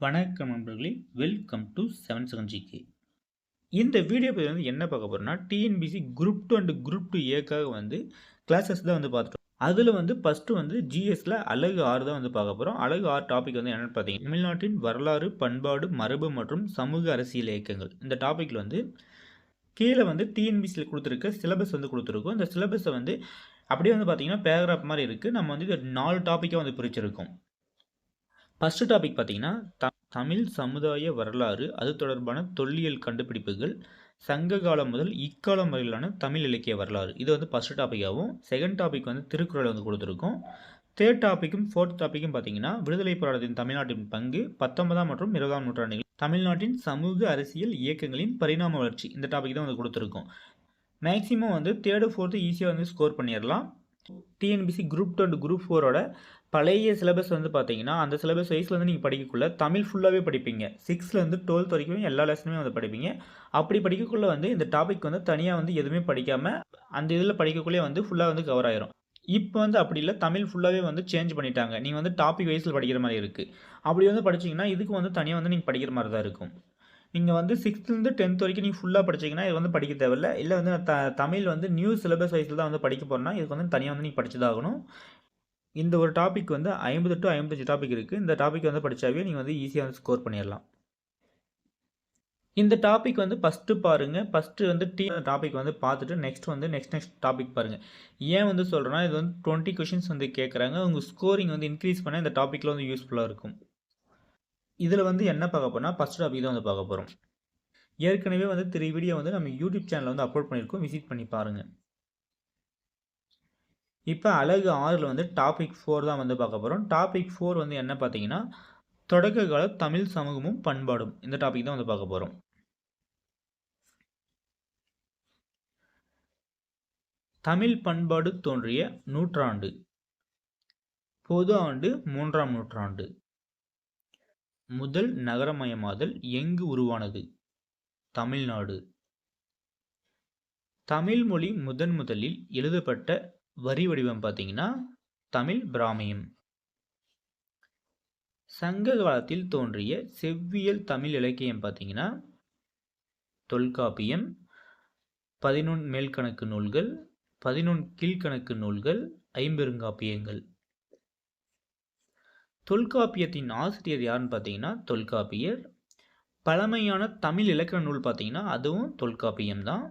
வணக்கம் நண்பர்களே. Welcome to seven seven GK இந்த வீடியோ பதிவு வந்து என்ன பார்க்க போகிறோம்னா TNPSC group two and group two ஏக்காக வந்து கிளாஸஸ் தான் வந்து பார்த்துட்டோம் அதில் வந்து ஃபஸ்ட்டு வந்து ஜிஎஸில் அழகு ஆறு தான் வந்து பார்க்க போகிறோம் அழகு ஆறு டாபிக் வந்து என்னென்னு பார்த்தீங்கன்னா தமிழ்நாட்டின் வரலாறு பண்பாடு மரபு மற்றும் சமூக அரசியல் இயக்கங்கள். இந்த டாப்பிக்கில் வந்து கீழே வந்து டிஎன்பிசியில் கொடுத்துருக்க சிலபஸ் வந்து கொடுத்துருக்கோம். இந்த சிலபஸை வந்து அப்படியே வந்து பார்த்தீங்கன்னா பேராகிராஃப் மாதிரி இருக்குது நம்ம வந்து இது நாலு டாப்பிக்காக வந்து பிரிச்சிருக்கோம். ஃபஸ்ட்டு டாபிக் பார்த்தீங்கன்னா த தமிழ் சமுதாய வரலாறு அது தொடர்பான தொல்லியல் கண்டுபிடிப்புகள் சங்க காலம் முதல் இக்காலம் வரையிலான தமிழ் இலக்கிய வரலாறு. இது வந்து ஃபஸ்ட்டு டாப்பிக்காகவும் செகண்ட் டாபிக் வந்து திருக்குறள் வந்து கொடுத்துருக்கோம். தேர்ட் டாப்பிக்கும் ஃபோர்த் டாப்பிக்கும் பார்த்தீங்கன்னா விடுதலை போராட்டத்தின் தமிழ்நாட்டின் பங்கு பத்தொன்பதாம் மற்றும் இருபதாம் நூற்றாண்டுகள். தமிழ்நாட்டின் சமூக அரசியல் இயக்கங்களின் பரிணாம வளர்ச்சி. இந்த டாபிக் தான் வந்து கொடுத்துருக்கோம். மேக்ஸிமம் வந்து தேர்டு ஃபோர்த்து ஈஸியாக வந்து ஸ்கோர் பண்ணிடலாம். TNPSC group two and group ஃபோரோட பழைய சிலபஸ் வந்து பார்த்தீங்கன்னா அந்த சிலபஸ் வைஸில் வந்து நீங்கள் படிக்கக்குள்ளே தமிழ் ஃபுல்லாகவே படிப்பீங்க. சிக்ஸ்த்லேருந்து டுவெல்த் வரைக்கும் எல்லா லெசனுமே வந்து படிப்பீங்க. அப்படி படிக்கக்குள்ளே வந்து இந்த டாபிக் வந்து தனியாக வந்து எதுவுமே படிக்காமல் அந்த இதில் படிக்கக்குள்ளே வந்து ஃபுல்லாக வந்து கவர் ஆயிரும். இப்போ வந்து அப்படி இல்லை. தமிழ் ஃபுல்லாகவே வந்து சேஞ்ச் பண்ணிட்டாங்க. நீங்கள் வந்து டாபிக் வைஸில் படிக்கிற மாதிரி இருக்குது அப்படி வந்து படிச்சிங்கன்னா இதுக்கு வந்து தனியாக வந்து நீங்கள் படிக்கிற மாதிரி தான் இருக்கும். நீங்கள் வந்து சிக்ஸ்த்துலேருந்து டென்த் வரைக்கும் நீங்கள் ஃபுல்லாக படிச்சிங்கன்னா இது வந்து படிக்க தேவையில்ல. இல்லை வந்து த தமிழ் வந்து நியூ சிலபஸ் வைஸில் தான் வந்து படிக்க போகிறோன்னா இதுக்கு வந்து தனியாக வந்து நீங்கள் படிச்சதாகணும் இந்த ஒரு டாபிக் வந்து ஐம்பது டு ஐம்பத்தஞ்சு டாபிக் இருக்குது இந்த டாபிக் வந்து படித்தாவே நீங்கள் வந்து ஈஸியாக வந்து ஸ்கோர் பண்ணிடலாம். இந்த டாபிக் வந்து ஃபஸ்ட்டு பாருங்கள் ஃபஸ்ட்டு வந்து டி டாபிக் வந்து பார்த்துட்டு நெக்ஸ்ட் வந்து நெக்ஸ்ட் நெக்ஸ்ட் டாபிக் பாருங்கள் ஏன் வந்து சொல்கிறேன்னா இது வந்து டுவெண்ட்டி கொஷின்ஸ் வந்து கேட்குறாங்க உங்கள் ஸ்கோரிங் வந்து இன்க்ரீஸ் பண்ண இந்த டாப்பிக்கில் வந்து யூஸ்ஃபுல்லாக இருக்கும். இதில் வந்து என்ன பார்க்க போனால் ஃபஸ்ட் டாபிக் தான் வந்து பார்க்க போகிறோம் ஏற்கனவே வந்து த்ரீ வீடியோ வந்து நம்ம யூடியூப் சேனலில் வந்து அப்லோட் பண்ணியிருக்கோம். விசிட் பண்ணி பாருங்கள் இப்போ அழகு ஆறில் வந்து டாபிக் ஃபோர் தான் வந்து பார்க்க போகிறோம் டாபிக் ஃபோர் வந்து என்ன பார்த்தீங்கன்னா தொடக்க கால தமிழ் சமூகமும் பண்பாடும். இந்த டாபிக் தான் வந்து பார்க்க போகிறோம் தமிழ் பண்பாடு தோன்றிய நூற்றாண்டு. பொது ஆண்டு மூன்றாம் நூற்றாண்டு. முதல் நகரமயமாதல் எங்கு உருவானது? தமிழ்நாடு. தமிழ் மொழி முதன் முதலில் எழுதப்பட்ட வரி வடிவம் பார்த்தீங்கன்னா தமிழ் பிராமியம். சங்க காலத்தில் தோன்றிய செவ்வியல் தமிழ் இலக்கியம் பார்த்தீங்கன்னா தொல்காப்பியம் பதினொன் மேல்கணக்கு நூல்கள் பதினொன் கீழ்கணக்கு நூல்கள் ஐம்பெருங்காப்பியங்கள். தொல்காப்பியத்தின் ஆசிரியர் யாருன்னு பார்த்தீங்கன்னா தொல்காப்பியர். பழமையான தமிழ் இலக்கண நூல் பார்த்தீங்கன்னா அதுவும் தொல்காப்பியம் தான்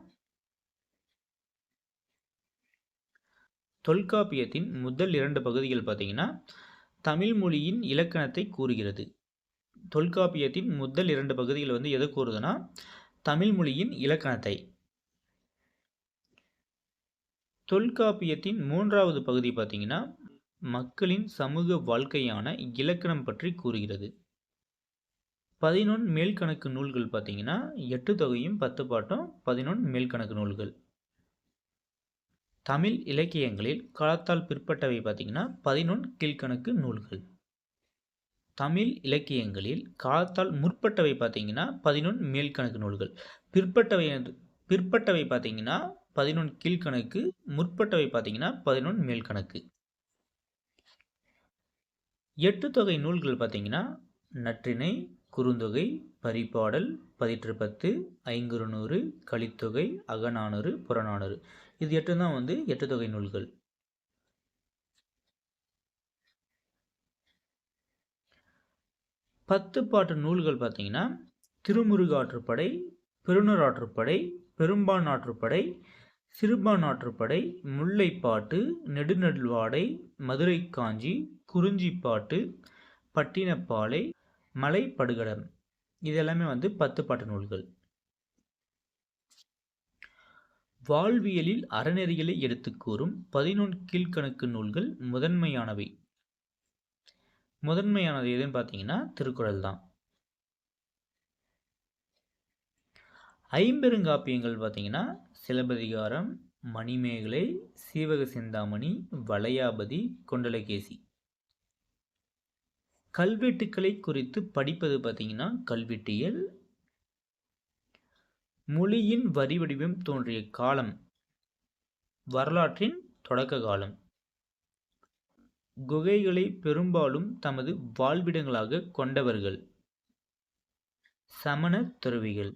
தொல்காப்பியத்தின் முதல் இரண்டு பகுதிகள் பார்த்தீங்கன்னா தமிழ் மொழியின் இலக்கணத்தை கூறுகிறது. தொல்காப்பியத்தின் முதல் இரண்டு பகுதிகள் வந்து எதை கூறுதுன்னா தமிழ் மொழியின் இலக்கணத்தை. தொல்காப்பியத்தின் மூன்றாவது பகுதி பார்த்தீங்கன்னா மக்களின் சமூக வாழ்க்கையான இலக்கணம் பற்றி கூறுகிறது. பதினொன்று மேல்கணக்கு நூல்கள் பார்த்தீங்கன்னா எட்டு தொகையும் பத்து பாட்டும் பதினொன்று மேல்கணக்கு நூல்கள். தமிழ் இலக்கியங்களில் காலத்தால் பிற்பட்டவை பார்த்திங்கன்னா பதினொன்று கீழ்கணக்கு நூல்கள். தமிழ் இலக்கியங்களில் காலத்தால் முற்பட்டவை பார்த்திங்கன்னா பதினொன்று மேல்கணக்கு நூல்கள். பிற்பட்டவை பிற்பட்டவை பார்த்திங்கன்னா பதினொன்று கீழ்கணக்கு முற்பட்டவை பார்த்திங்கன்னா பதினொன்று மேல்கணக்கு. எட்டு தொகை நூல்கள் பார்த்திங்கன்னா நற்றினை குறுந்தொகை பரிபாடல் பதிற்று பத்து ஐங்குறுநூறு கலித்தொகை அகநானூறு புறநானூறு. இது எட்டும் தான் வந்து எட்டு தொகை நூல்கள். பத்து பாட்டு நூல்கள் பார்த்தீங்கன்னா திருமுருகாற்றுப்படை பெருநூறாற்றுப்படை பெரும்பான் ஆற்றுப்படை சிறுபான் ஆற்றுப்படை முல்லைப்பாட்டு நெடுநெடுவாடை மதுரை காஞ்சி குறிஞ்சிப்பாட்டு பட்டினப்பாலை மலை படுகடம் இது எல்லாமே வந்து பத்து பாட்டு நூல்கள். வாழ்வியலில் அறநெறிகளை எடுத்து கூறும் பதினொன்று கீழ்கணக்கு நூல்கள் முதன்மையானவை. முதன்மையானது எதுன்னு பார்த்தீங்கன்னா திருக்குறள் தான். ஐம்பெருங்காப்பியங்கள் பார்த்தீங்கன்னா சிலப்பதிகாரம் மணிமேகலை சீவக சிந்தாமணி வளையாபதி கொண்டலகேசி. கல்வெட்டுக்களை குறித்து படிப்பது பார்த்தீங்கன்னா கல்வெட்டியல் மொழியின் வரி வடிவம் தோன்றிய காலம். வரலாற்றின் தொடக்க காலம். குகைகளை பெரும்பாலும் தமது வாழ்விடங்களாக கொண்டவர்கள். சமண துறவிகள்.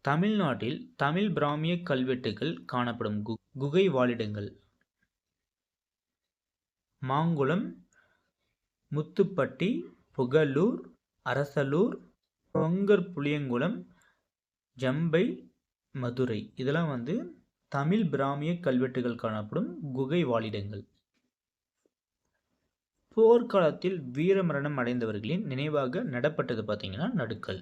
தமிழ்நாட்டில் தமிழ் பிராமிய கல்வெட்டுகள் காணப்படும் கு குகை வாழிடங்கள். மாங்குளம் முத்துப்பட்டி புகலூர் அரசலூர் பொங்கர் புளியங்குளம் ஜம்பை மதுரை. இதெல்லாம் வந்து தமிழ் பிராமிய கல்வெட்டுகள் காணப்படும் குகை வாழிடங்கள். போர்க்காலத்தில் வீரமரணம் அடைந்தவர்களின் நினைவாக நடப்பட்டது பார்த்தீங்கன்னா நடுக்கல்.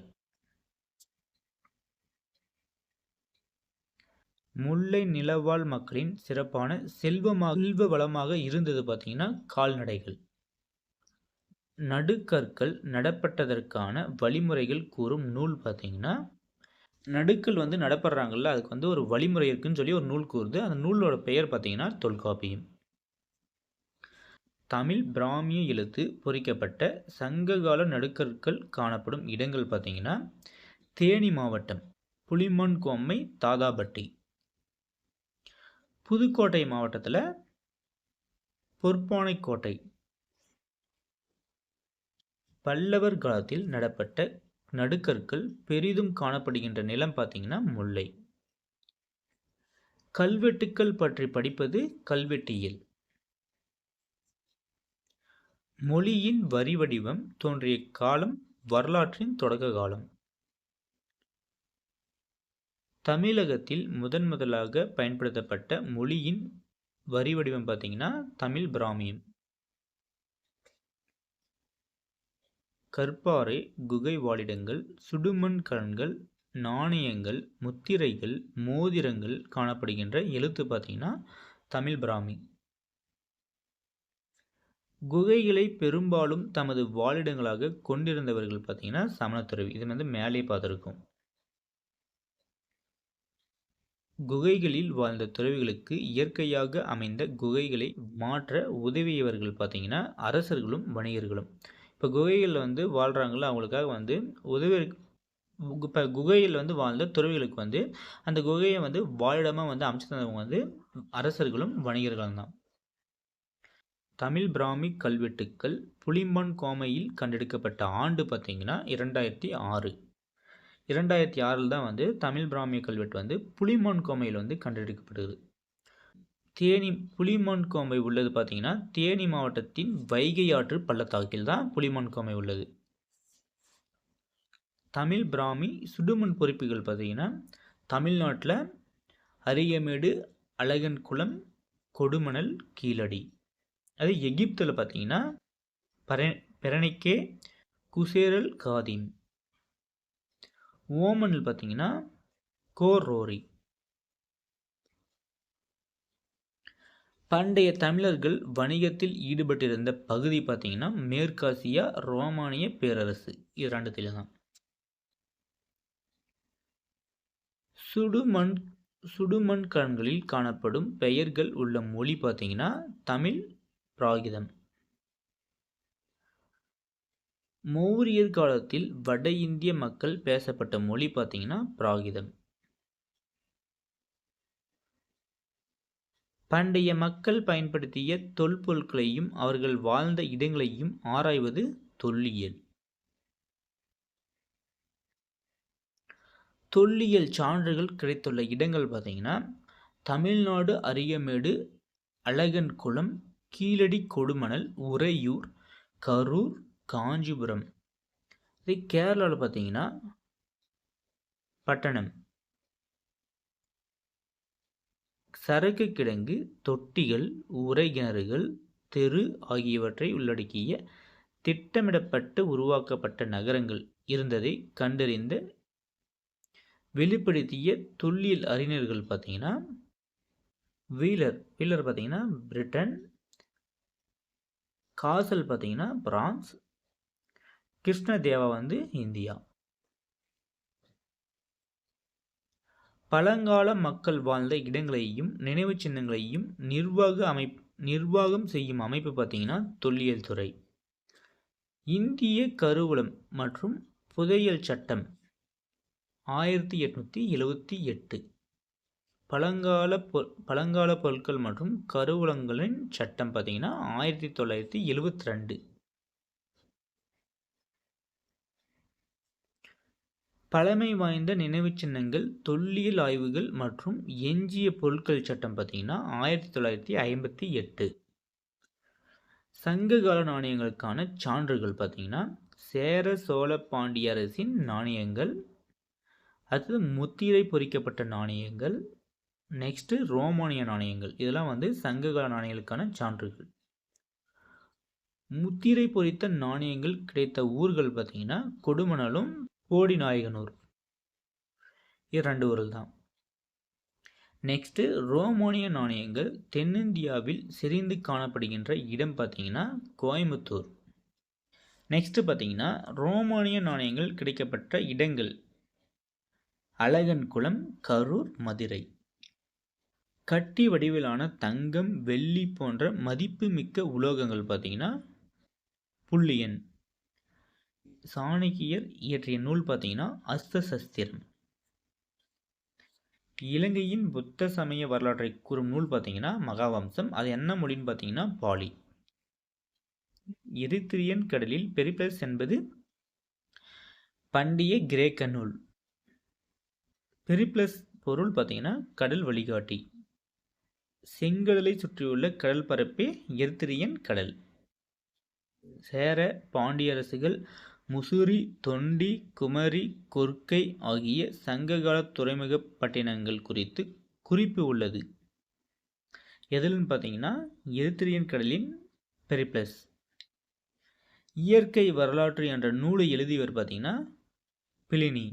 முல்லை நிலவாழ் மக்களின் சிறப்பான செல்வமாக செல்வ வளமாக இருந்தது பார்த்தீங்கன்னா கால்நடைகள். நடுக்கற்கள் நடப்பட்டதற்கான வழிமுறைகள் கூறும் நூல் பார்த்தீங்கன்னா நடுக்கல் வந்து நடப்படுறாங்கல்ல அதுக்கு வந்து ஒரு வழிமுறை இருக்குன்னு சொல்லி ஒரு நூல் கூறுது. அந்த நூலோட பெயர் பார்த்தீங்கன்னா தொல்காப்பியம். தமிழ் பிராமிய எழுத்து பொறிக்கப்பட்ட சங்ககால நடுக்கற்கள் காணப்படும் இடங்கள் பார்த்தீங்கன்னா தேனி மாவட்டம் புலிமான் கோம்மை தாதாபட்டி. புதுக்கோட்டை மாவட்டத்தில் பொற்பானைக்கோட்டை பல்லவர் காலத்தில் நடப்பட்ட நடுக்கற்கள் பெரிதும் காணப்படுகின்ற நிலம் பார்த்தீங்கன்னா முல்லை. கல்வெட்டுக்கள் பற்றி படிப்பது கல்வெட்டியல். மொழியின் வரி வடிவம் தோன்றிய காலம் வரலாற்றின் தொடக்க காலம். தமிழகத்தில் முதன் முதலாக பயன்படுத்தப்பட்ட மொழியின் வரி வடிவம் பார்த்திங்கன்னா தமிழ் பிராமியம். கற்பாறை குகை வாழிடங்கள் சுடுமண் கலன்கள் நாணயங்கள் முத்திரைகள் மோதிரங்கள் காணப்படுகின்ற எழுத்து பார்த்தீங்கன்னா தமிழ் பிராமி. குகைகளை பெரும்பாலும் தமது வாழிடங்களாக கொண்டிருந்தவர்கள் பார்த்தீங்கன்னா சமணத்துறவி. இது வந்து மேலே பார்த்துருக்கோம். குகைகளில் வாழ்ந்த துறவிகளுக்கு இயற்கையாக அமைந்த குகைகளை மாற்ற உதவியவர்கள் பார்த்தீங்கன்னா அரசர்களும் வணிகர்களும். இப்போ குகைகளில் வந்து வாழ்கிறாங்களோ அவங்களுக்காக வந்து உதவி இப்போ குகையில் வந்து வாழ்ந்த துறவிகளுக்கு வந்து அந்த குகையை வந்து வாழிடமாக வந்து அமைச்சு தந்தவங்க வந்து அரசர்களும் வணிகர்களும் தான். தமிழ் பிராமி கல்வெட்டுக்கள் புலிம்பான் கோமையில் கண்டெடுக்கப்பட்ட ஆண்டு பார்த்திங்கன்னா இரண்டாயிரத்தி ஆறு. இரண்டாயிரத்தி ஆறில் தான் வந்து தமிழ் பிராமிய கல்வெட்டு வந்து புலிமான் கோமையில் வந்து கண்டெடுக்கப்படுது. தேனி புலிமான் கோம்பை உள்ளது பார்த்தீங்கன்னா தேனி மாவட்டத்தின் வைகை ஆற்று பள்ளத்தாக்கில் தான் புலிமான் கோம்பை உள்ளது. தமிழ் பிராமி சுடுமண் பொறிப்புகள் பார்த்தீங்கன்னா தமிழ்நாட்டில் அரியமேடு அழகன் குளம் கொடுமணல் கீழடி. அது எகிப்தில் பார்த்தீங்கன்னா பர பெரணிக்கே குசேரல் காதின். ஓமனில் பார்த்தீங்கன்னா கோரோரி பண்டைய தமிழர்கள் வணிகத்தில் ஈடுபட்டிருந்த பகுதி பார்த்தீங்கன்னா மேற்காசியா ரோமானிய பேரரசு. இது ரெண்டுத்தில தான். சுடுமண் சுடுமண்கன்களில் காணப்படும் பெயர்கள் உள்ள மொழி பார்த்தீங்கன்னா தமிழ் பிராகிதம். மௌரியர் காலத்தில் வட இந்திய மக்கள் பேசப்பட்ட மொழி பார்த்தீங்கன்னா பிராகிதம். பண்டைய மக்கள் பயன்படுத்திய தொல்பொருட்களையும் அவர்கள் வாழ்ந்த இடங்களையும் ஆராய்வது தொல்லியல். தொல்லியல் சான்றுகள் கிடைத்துள்ள இடங்கள் பார்த்தீங்கன்னா தமிழ்நாடு அரியமேடு அழகன்குளம் கீழடி கொடுமணல் உறையூர் கரூர் காஞ்சிபுரம். இதே கேரளாவில் பார்த்தீங்கன்னா பட்டணம். சரக்கு கிடங்கு தொட்டிகள் உரைகிணறுகள் தெரு ஆகியவற்றை உள்ளடக்கிய திட்டமிடப்பட்டு உருவாக்கப்பட்ட நகரங்கள் இருந்ததை கண்டறிந்த வெளிப்படுத்திய தொல்லியல் அறிஞர்கள் பார்த்தீங்கன்னா வீலர் வீலர் பார்த்தீங்கன்னா பிரிட்டன் காசல் பார்த்தீங்கன்னா பிரான்ஸ் கிருஷ்ணதேவா வந்து இந்தியா. பழங்கால மக்கள் வாழ்ந்த இடங்களையும் நினைவு சின்னங்களையும் நிர்வாக அமைப் நிர்வாகம் செய்யும் அமைப்பு பார்த்தீங்கன்னா தொல்லியல் துறை. இந்திய கருவூலம் மற்றும் புதையல் சட்டம் ஆயிரத்தி எட்நூற்றி எழுவத்தி எட்டு. பழங்கால பொ பழங்கால பொருட்கள் மற்றும் கருவூலங்களின் சட்டம் பார்த்தீங்கன்னா ஆயிரத்தி தொள்ளாயிரத்தி எழுவத்தி ரெண்டு. பழமை வாய்ந்த நினைவுச் சின்னங்கள் தொல்லியல் ஆய்வுகள் மற்றும் எஞ்சிய பொருட்கள் சட்டம் பார்த்திங்கன்னா ஆயிரத்தி தொள்ளாயிரத்தி ஐம்பத்தி எட்டு. சங்ககால நாணயங்களுக்கான சான்றுகள் பார்த்திங்கன்னா சேர சோழ பாண்டிய அரசின் நாணயங்கள் அடுத்தது முத்திரை பொறிக்கப்பட்ட நாணயங்கள் நெக்ஸ்ட்டு ரோமானிய நாணயங்கள். இதெல்லாம் வந்து சங்ககால நாணயங்களுக்கான சான்றுகள். முத்திரை பொறித்த நாணயங்கள் கிடைத்த ஊர்கள் பார்த்தீங்கன்னா கொடுமணலும் கோடிநாயகனூர் இது ரெண்டு தான் நெக்ஸ்ட்டு ரோமானிய நாணயங்கள் தென்னிந்தியாவில் செறிந்து காணப்படுகின்ற இடம் பார்த்தீங்கன்னா கோயம்புத்தூர். நெக்ஸ்ட்டு பார்த்தீங்கன்னா ரோமானிய நாணயங்கள் கிடைக்கப்பட்ட இடங்கள். அழகன்குளம் கரூர் மதுரை. கட்டி வடிவிலான தங்கம் வெள்ளி போன்ற மதிப்புமிக்க உலோகங்கள் பார்த்தீங்கன்னா புள்ளியன். சாணக்கியர் இயற்றிய நூல் பார்த்தீங்கன்னா அஸ்தசஸ்திரம் இலங்கையின் புத்த சமய வரலாற்றை கூறும் நூல் பார்த்தீங்கன்னா மகாவம்சம். அது என்ன மொழின்னு பார்த்தீங்கன்னா பாலி. எரித்திரியன் கடலில் பெரிப்ளஸ் என்பது பண்டிய கிரேக்க நூல். பெரிப்ளஸ் பொருள் பார்த்தீங்கன்னா கடல் வழிகாட்டி. செங்கடலை சுற்றியுள்ள கடல் பரப்பே எரித்திரியன் கடல். சேர பாண்டிய அரசுகள் முசிறி தொண்டி குமரி கொர்க்கை ஆகிய சங்ககால துறைமுக பட்டினங்கள் குறித்து குறிப்பு உள்ளது. எதுலன்னு பார்த்தீங்கன்னா எரித்திரியன் கடலின் பெரிப்ளஸ். இயற்கை வரலாற்று என்ற நூலை எழுதியவர் பார்த்தீங்கன்னா பிளினி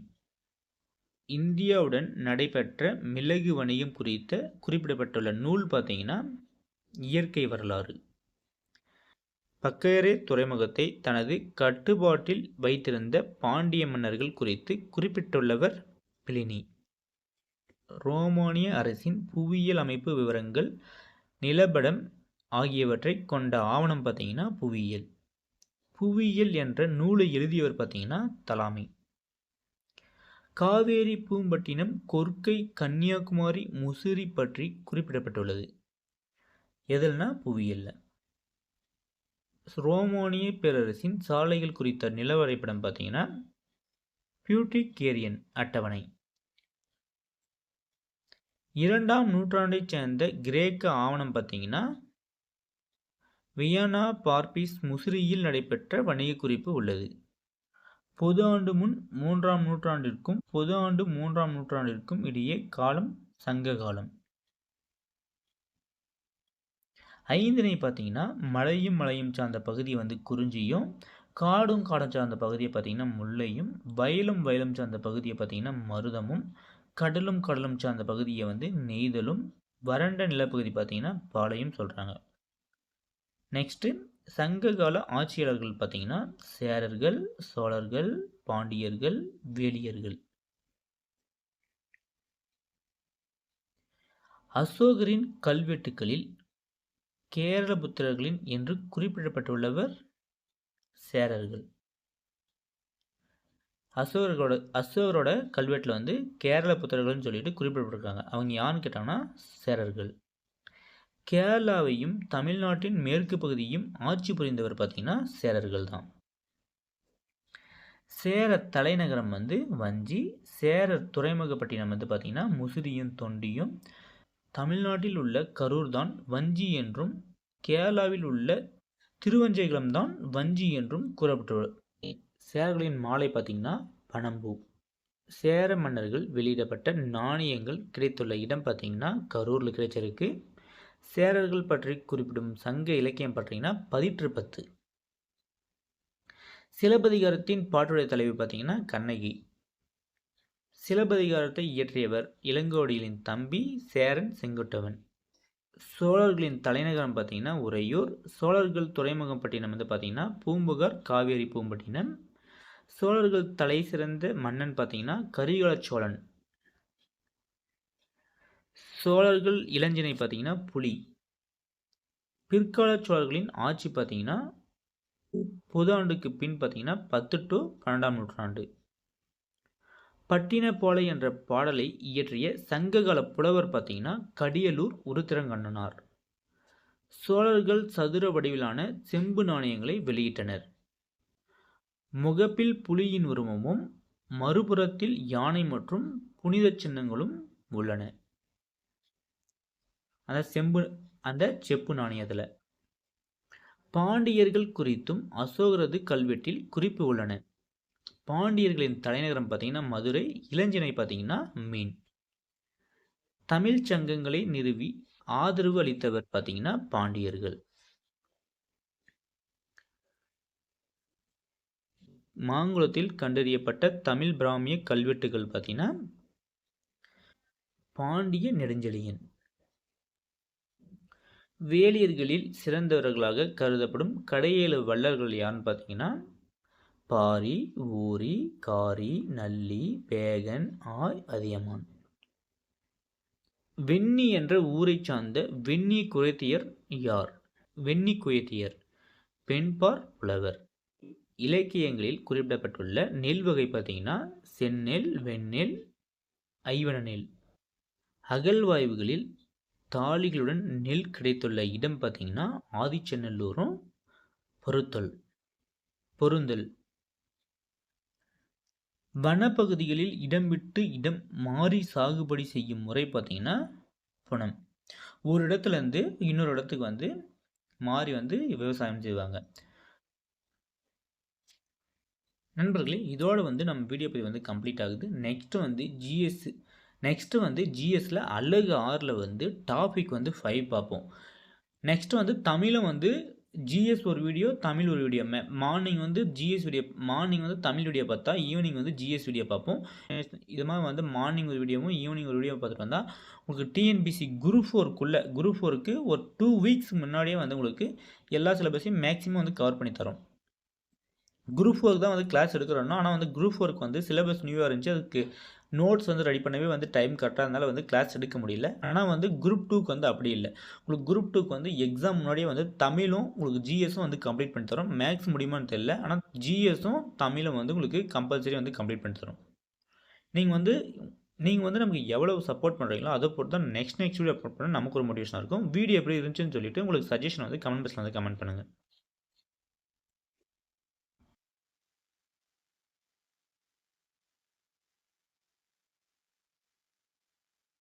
இந்தியாவுடன் நடைபெற்ற மிளகு வணிகம் குறித்த குறிப்பிடப்பட்டுள்ள நூல் பார்த்தீங்கன்னா இயற்கை வரலாறு. பக்கையரே துறைமுகத்தை தனது கட்டுப்பாட்டில் வைத்திருந்த பாண்டிய மன்னர்கள் குறித்து குறிப்பிட்டுள்ளவர் பிளினி ரோமானிய அரசின் புவியியல் அமைப்பு விவரங்கள் நிலப்படம் ஆகியவற்றை கொண்ட ஆவணம் பார்த்தீங்கன்னா புவியியல். புவியியல் என்ற நூலை எழுதியவர் பார்த்தீங்கன்னா தலாமி. காவேரி பூம்பட்டினம் கொர்க்கை கன்னியாகுமரி முசிறி பற்றி குறிப்பிடப்பட்டுள்ளது. எதில்னா புவியியலில். ரோமானிய பேரரசின் சாலைகள் குறித்த நிலவரைபடம் பார்த்தீங்கன்னா பியூட்டிகேரியன் அட்டவணை. இரண்டாம் நூற்றாண்டைச் சேர்ந்த கிரேக்க ஆவணம் பார்த்தீங்கன்னா வியனா பார்பிஸ் முசிறியில் நடைபெற்ற வணிக குறிப்பு உள்ளது. பொது ஆண்டு முன் மூன்றாம் நூற்றாண்டிற்கும் பொது ஆண்டு மூன்றாம் நூற்றாண்டிற்கும் இடையே காலம் சங்க காலம். ஐந்தினை பார்த்தீங்கன்னா மலையும் மலையும் சார்ந்த பகுதி வந்து குறிஞ்சியும் காடும் காடும் சார்ந்த பகுதியை பார்த்தீங்கன்னா முல்லையும் வயலும் வயலும் சார்ந்த பகுதியை பார்த்தீங்கன்னா மருதமும் கடலும் கடலும் சார்ந்த பகுதியை வந்து நெய்தலும் வறண்ட நிலப்பகுதி பார்த்தீங்கன்னா பாலையும் சொல்கிறாங்க நெக்ஸ்ட்டு சங்ககால ஆட்சியாளர்கள் பார்த்தீங்கன்னா சேரர்கள் சோழர்கள் பாண்டியர்கள் வேலியர்கள். அசோகரின் கல்வெட்டுக்களில் கேரள புத்திரர்களின் என்று குறிப்பிடப்பட்டுள்ளவர் சேரர்கள். அசோகர்களோட அசோகரோட கல்வெட்டில் வந்து கேரள புத்திரர்கள்னு சொல்லிட்டு குறிப்பிடப்பட்டிருக்காங்க. அவங்க யாருன்னு கேட்டாங்கன்னா சேரர்கள். கேரளாவையும் தமிழ்நாட்டின் மேற்கு பகுதியும் ஆட்சி புரிந்தவர் பார்த்தீங்கன்னா சேரர்கள் தான். சேர தலைநகரம் வந்து வஞ்சி சேரர் துறைமுகப்பட்டினம் வந்து பார்த்திங்கன்னா முசிறியும் தொண்டியும் தமிழ்நாட்டில் உள்ள கரூர் தான் வஞ்சி என்றும் கேரளாவில் உள்ள திருவஞ்சைகுளம் தான் வஞ்சி என்றும் கூறப்பட்டுள்ளது. சேரர்களின் மாலை பார்த்திங்கன்னா பனம்பூ. சேர மன்னர்கள் வெளியிடப்பட்ட நாணயங்கள் கிடைத்துள்ள இடம் பார்த்திங்கன்னா கரூரில் கிடைச்சிருக்கு. சேரர்கள் பற்றி குறிப்பிடும் சங்க இலக்கியம் பார்த்தீங்கன்னா பதிற்று பத்து சிலப்பதிகாரத்தின் பாட்டுடைய தலைவி பார்த்தீங்கன்னா கண்ணகி. சிலப்பதிகாரத்தை இயற்றியவர் இளங்கோடிகளின் தம்பி சேரன் செங்குட்டவன். சோழர்களின் தலைநகரம் பார்த்தீங்கன்னா உறையூர். சோழர்கள் துறைமுகம் பட்டினம் வந்து பார்த்தீங்கன்னா பூம்புகார் காவேரி பூம்பட்டினம். சோழர்கள் தலை சிறந்த மன்னன் பார்த்தீங்கன்னா கரிகால சோழன் சோழர்கள் இளஞ்சினை பார்த்தீங்கன்னா புலி. பிற்கால சோழர்களின் ஆட்சி பார்த்திங்கன்னா புது ஆண்டுக்கு பின் பார்த்தீங்கன்னா பத்து டு பன்னெண்டாம் நூற்றாண்டு. பட்டின போலை என்ற பாடலை இயற்றிய சங்ககால புலவர் பார்த்தீங்கன்னா கடியலூர் உருத்திரங்கண்ணனார். சோழர்கள் சதுர வடிவிலான செம்பு நாணயங்களை வெளியிட்டனர். முகப்பில் புலியின் உருவமும் மறுபுறத்தில் யானை மற்றும் புனித சின்னங்களும் உள்ளன. அந்த செம்பு அந்த செப்பு நாணயத்தில். பாண்டியர்கள் குறித்தும் அசோகரது கல்வெட்டில் குறிப்பு உள்ளன. பாண்டியர்களின் தலைநகரம் பார்த்தீங்கன்னா மதுரை இளஞ்சினை பார்த்தீங்கன்னா மீன். தமிழ் சங்கங்களை நிறுவி ஆதரவு அளித்தவர் பார்த்தீங்கன்னா பாண்டியர்கள். மாங்குளத்தில் கண்டறியப்பட்ட தமிழ் பிராமிய கல்வெட்டுகள் பார்த்தீங்கன்னா பாண்டிய நெடுஞ்செழியன். வேலியர்களில் சிறந்தவர்களாக கருதப்படும் கடையேழு வள்ளல்கள் யாருன்னு பார்த்தீங்கன்னா பாரி ஊரி காரி நல்லி பேகன் ஆய் அதியமான். வெண்ணி என்ற ஊரை சார்ந்த வெண்ணி குறைத்தியர் யார்? வெண்ணி குயத்தியர் பெண்பார் புலவர். இலக்கியங்களில் குறிப்பிடப்பட்டுள்ள நெல் வகை பார்த்தீங்கன்னா செந்நெல் வெண்ணெல் ஐவன நெல் அகழ்வாய்வுகளில் தாளிகளுடன் நெல் கிடைத்துள்ள இடம் பார்த்தீங்கன்னா ஆதிச்சநல்லூரும் பொருத்தல் பொருந்தல். வனப்பகுதிகளில் இடம் விட்டு இடம் மாறி சாகுபடி செய்யும் முறை பார்த்திங்கன்னா புனம் ஒரு இடத்துலேருந்து இன்னொரு இடத்துக்கு வந்து மாறி வந்து விவசாயம் செய்வாங்க. நண்பர்களே இதோடு வந்து நம்ம வீடியோ பதிவு வந்து கம்ப்ளீட் ஆகுது. நெக்ஸ்ட்டு வந்து ஜிஎஸ் நெக்ஸ்ட்டு வந்து ஜிஎஸ்சில் அழகு ஆறில் வந்து டாபிக் வந்து ஃபைவ் பார்ப்போம். நெக்ஸ்ட்டு வந்து தமிழும் வந்து ஜிஎஸ் ஒரு வீடியோ தமிழ் ஒரு வீடியோ மே மார்னிங் வந்து ஜிஎஸ் வீடியோ மார்னிங் வந்து தமிழ் வீடியோ பார்த்தா ஈவினிங் வந்து ஜிஎஸ் வீடியோ பார்ப்போம். இது மாதிரி வந்து மார்னிங் ஒரு வீடியோவும் ஈவினிங் ஒரு வீடியோ பார்த்துட்டு வந்தால் உங்களுக்கு டிஎன்பிசி குரூப் ஃபோருக்குள்ளே குரூப் ஃபோருக்கு ஒரு டூ வீக்ஸ் முன்னாடியே வந்து உங்களுக்கு எல்லா சிலபஸையும் மேக்ஸிமம் வந்து கவர் பண்ணி தரோம். குரூப் ஒர்க் தான் வந்து கிளாஸ் எடுக்கிறோன்னா ஆனால் வந்து குரூப் ஒர்க் வந்து சிலபஸ் நியூவாக இருந்துச்சு அதுக்கு நோட்ஸ் வந்து ரெடி பண்ணவே வந்து டைம் கரெக்டாக இருந்தாலும் வந்து கிளாஸ் எடுக்க முடியல. ஆனால் வந்து குரூப் டூக்கு வந்து அப்படி இல்லை. உங்களுக்கு குரூப் டூக்கு வந்து எக்ஸாம் முன்னாடியே வந்து தமிழும் உங்களுக்கு ஜிஎஸும் வந்து கம்ப்ளீட் பண்ணி தரும். மேக்ஸ் முடியுமான்னு தெரியல. ஆனால் ஜிஎஸும் தமிழும் வந்து உங்களுக்கு கம்பல்சரி வந்து கம்ப்ளீட் பண்ணி தரும். நீங்கள் வந்து நீங்கள் வந்து நமக்கு எவ்வளோ சப்போர்ட் பண்ணுறீங்களோ அதை பொறுத்து தான் நெக்ஸ்ட் நெக்ஸ்ட் வீடியோ அப்லோட் பண்ண நமக்கு ஒரு மோட்டிவேஷனாக இருக்கும். வீடியோ எப்படி இருந்துச்சுன்னு சொல்லிட்டு உங்களுக்கு சஜஷன் வந்து கமெண்ட் பாக்ஸில் வந்து கமெண்ட் பண்ணுங்கள்